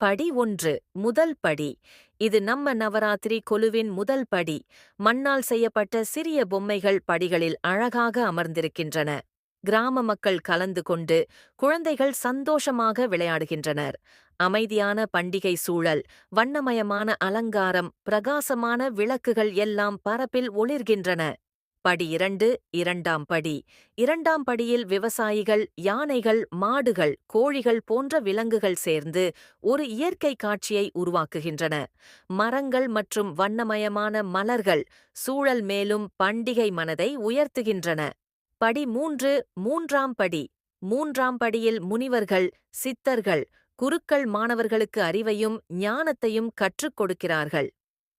படி ஒன்று முதல் படி. இது நம்ம நவராத்திரி கொலுவின் முதல் படி. மண்ணால் செய்யப்பட்ட சிறிய பொம்மைகள் படிகளில் அழகாக அமர்ந்திருக்கின்றன. கிராம மக்கள் கலந்து கொண்டு குழந்தைகள் சந்தோஷமாக விளையாடுகின்றனர். அமைதியான பண்டிகை சூழல் வண்ணமயமான அலங்காரம் பிரகாசமான விளக்குகள் எல்லாம் பரப்பில் ஒளிர்கின்றன. படி இரண்டு இரண்டாம் படி. இரண்டாம் படியில் விவசாயிகள் யானைகள் மாடுகள் கோழிகள் போன்ற விலங்குகள் சேர்ந்து ஒரு இயற்கை காட்சியை உருவாக்குகின்றன. மரங்கள் மற்றும் வண்ணமயமான மலர்கள் சூழல் மேலும் பண்டிகை மனதை உயர்த்துகின்றன. படி மூன்று மூன்றாம் படி. மூன்றாம் படியில் முனிவர்கள் சித்தர்கள் குருக்கள் மாணவர்களுக்கு அறிவையும் ஞானத்தையும் கற்றுக் கொடுக்கிறார்கள்.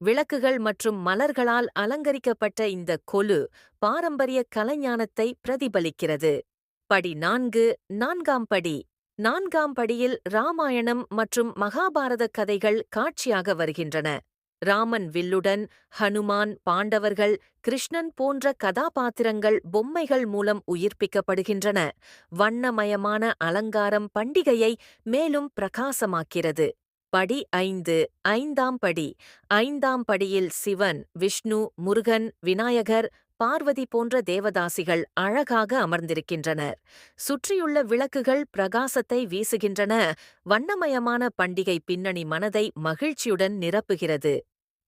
விளக்குகள் மற்றும் மலர்களால் அலங்கரிக்கப்பட்ட இந்த கொலு பாரம்பரிய கலைஞானத்தை பிரதிபலிக்கிறது. படி நான்கு நான்காம் படி. நான்காம் படியில் ராமாயணம் மற்றும் மகாபாரத கதைகள் காட்சியாக வருகின்றன. ராமன் வில்லுடன் ஹனுமான் பாண்டவர்கள் கிருஷ்ணன் போன்ற கதாபாத்திரங்கள் பொம்மைகள் மூலம் உயிர்ப்பிக்கப்படுகின்றன. வண்ணமயமான அலங்காரம் பண்டிகையை மேலும் பிரகாசமாக்கிறது. படி ஐந்து ஐந்தாம் படி. ஐந்தாம் படியில் சிவன் விஷ்ணு முருகன் விநாயகர் பார்வதி போன்ற தேவதாசிகள் அழகாக அமர்ந்திருக்கின்றனர். சுற்றியுள்ள விளக்குகள் பிரகாசத்தை வீசுகின்றன. வண்ணமயமான பண்டிகை பின்னணி மனதை மகிழ்ச்சியுடன் நிரப்புகிறது.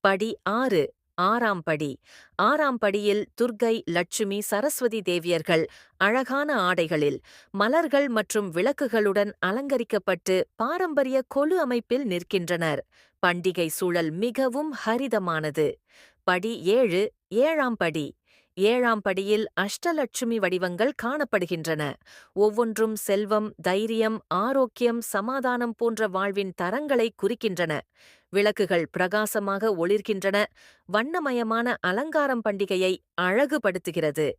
படி ஆறு ஆறாம் படி. ஆறாம் படியில் துர்கை லட்சுமி சரஸ்வதி தேவியர்கள் அழகான ஆடைகளில் மலர்கள் மற்றும் விளக்குகளுடன் அலங்கரிக்கப்பட்டு பாரம்பரிய கொலு அமைப்பில் நிற்கின்றனர். பண்டிகை சூழல் மிகவும் ஹரிதமானது. படி ஏழு ஏழாம் படி. ஏழாம் படியில் அஷ்டலட்சுமி வடிவங்கள் காணப்படுகின்றன. ஒவ்வொன்றும் செல்வம் தைரியம் ஆரோக்கியம் சமாதானம் போன்ற வாழ்வின் தரங்களை குறிக்கின்றன. விளக்குகள் பிரகாசமாக ஒளிர்கின்றன. வண்ணமயமான அலங்காரம் பண்டிகையை அழகுபடுத்துகிறது.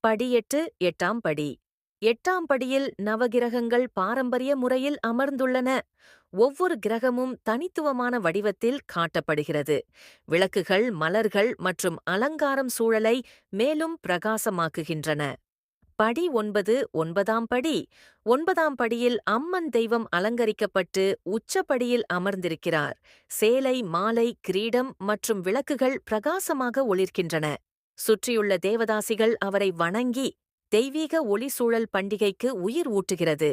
படி எட்டு எட்டாம் படி. எட்டாம் படியில் நவகிரகங்கள் பாரம்பரிய முறையில் அமர்ந்துள்ளன. ஒவ்வொரு கிரகமும் தனித்துவமான வடிவத்தில் காட்டப்படுகிறது. விளக்குகள் மலர்கள் மற்றும் அலங்காரம் சூழலை மேலும் பிரகாசமாக்குகின்றன. படி ஒன்பது ஒன்பதாம் படி. ஒன்பதாம் படியில் அம்மன் தெய்வம் அலங்கரிக்கப்பட்டு உச்சப்படியில் அமர்ந்திருக்கிறார். சேலை மாலை கிரீடம் மற்றும் விளக்குகள் பிரகாசமாக ஒளிர்கின்றன. சுற்றியுள்ள தேவதாசிகள் அவரை வணங்கி தெய்வீக ஒளி சூழல் பண்டிகைக்கு உயிர் ஊட்டுகிறது.